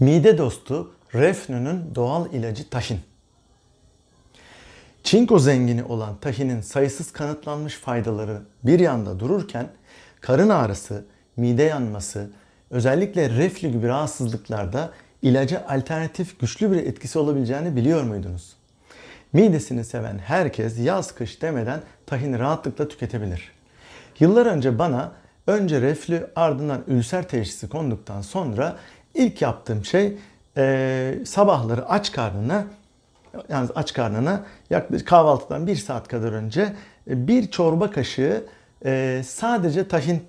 Mide dostu reflünün doğal ilacı tahin. Çinko zengini olan tahinin sayısız kanıtlanmış faydaları bir yanda dururken karın ağrısı, mide yanması, özellikle reflü gibi rahatsızlıklarda ilaca alternatif güçlü bir etkisi olabileceğini biliyor muydunuz? Midesini seven herkes yaz kış demeden tahini rahatlıkla tüketebilir. Yıllar önce bana önce reflü ardından ülser teşhisi konduktan sonra ilk yaptığım şey eee, sabahları aç karnına yani aç karnına yaklaşık kahvaltıdan bir saat kadar önce e, bir çorba kaşığı e, sadece tahin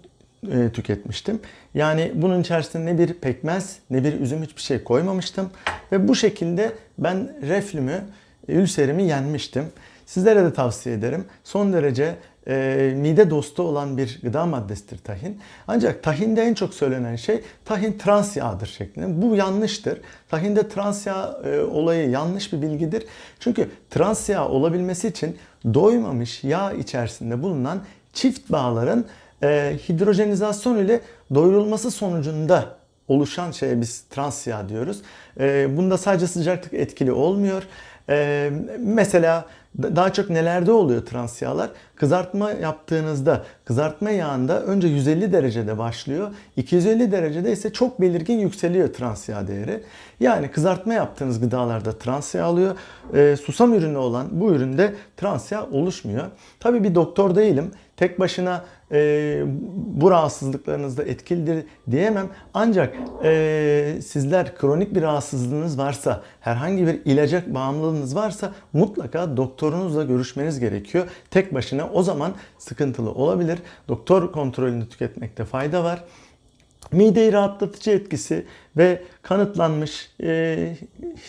e, tüketmiştim. Yani bunun içerisinde ne bir pekmez ne bir üzüm hiçbir şey koymamıştım. Ve bu şekilde ben reflümü, e, ülserimi yenmiştim. Sizlere de tavsiye ederim. Son derece e, mide dostu olan bir gıda maddesidir tahin. Ancak tahinde en çok söylenen şey tahin trans yağdır şeklinde. Bu yanlıştır. Tahinde trans yağ e, olayı yanlış bir bilgidir. Çünkü trans yağ olabilmesi için doymamış yağ içerisinde bulunan çift bağların e, hidrojenizasyon ile doyurulması sonucunda oluşan şeye biz trans yağ diyoruz. E, bunda sadece sıcaklık etkili olmuyor. E, mesela daha çok nelerde oluyor trans yağlar? Kızartma yaptığınızda kızartma yağında önce 150 derecede başlıyor. 250 derecede ise çok belirgin yükseliyor trans yağ değeri. Yani kızartma yaptığınız gıdalarda trans yağ alıyor. E, susam ürünü olan bu üründe trans yağ oluşmuyor. Tabii bir doktor değilim. Tek başına e, bu rahatsızlıklarınızda etkilidir diyemem. Ancak e, sizler kronik bir rahatsızlığınız varsa, herhangi bir ilaca bağımlılığınız varsa mutlaka doktorunuzla görüşmeniz gerekiyor. Tek başına o zaman sıkıntılı olabilir. Doktor kontrolünü tüketmekte fayda var. Mideyi rahatlatıcı etkisi ve kanıtlanmış e,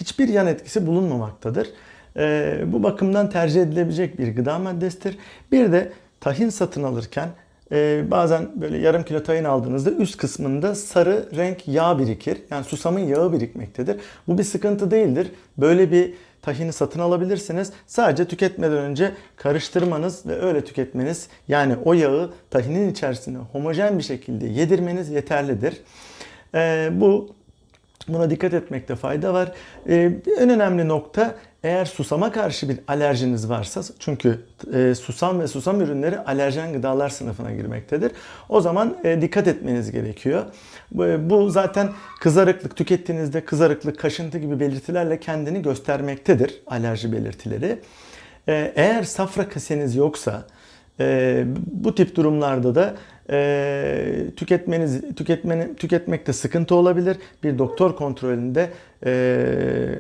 hiçbir yan etkisi bulunmamaktadır. E, bu bakımdan tercih edilebilecek bir gıda maddesidir. Bir de tahin satın alırken e, bazen böyle yarım kilo tahin aldığınızda üst kısmında sarı renk yağ birikir. Yani susamın yağı birikmektedir. Bu bir sıkıntı değildir. Böyle bir tahini satın alabilirsiniz. Sadece tüketmeden önce karıştırmanız ve öyle tüketmeniz yani o yağı tahinin içerisine homojen bir şekilde yedirmeniz yeterlidir. Ee, bu Buna dikkat etmekte fayda var. Ee, en önemli nokta eğer susama karşı bir alerjiniz varsa çünkü e, susam ve susam ürünleri alerjen gıdalar sınıfına girmektedir. O zaman e, dikkat etmeniz gerekiyor. Bu, bu zaten kızarıklık tükettiğinizde kızarıklık, kaşıntı gibi belirtilerle kendini göstermektedir alerji belirtileri. Eğer safra kaseniz yoksa e, bu tip durumlarda da e, tüketmeniz tüketmenin tüketmekte sıkıntı olabilir. Bir doktor kontrolünde e,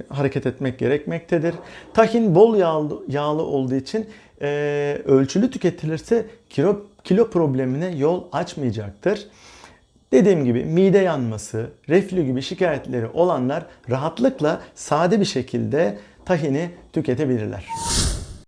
hareket etmek gerekmektedir. Tahin bol yağlı, yağlı olduğu için e, ölçülü tüketilirse kilo kilo problemine yol açmayacaktır. Dediğim gibi mide yanması, reflü gibi şikayetleri olanlar rahatlıkla sade bir şekilde tahini tüketebilirler.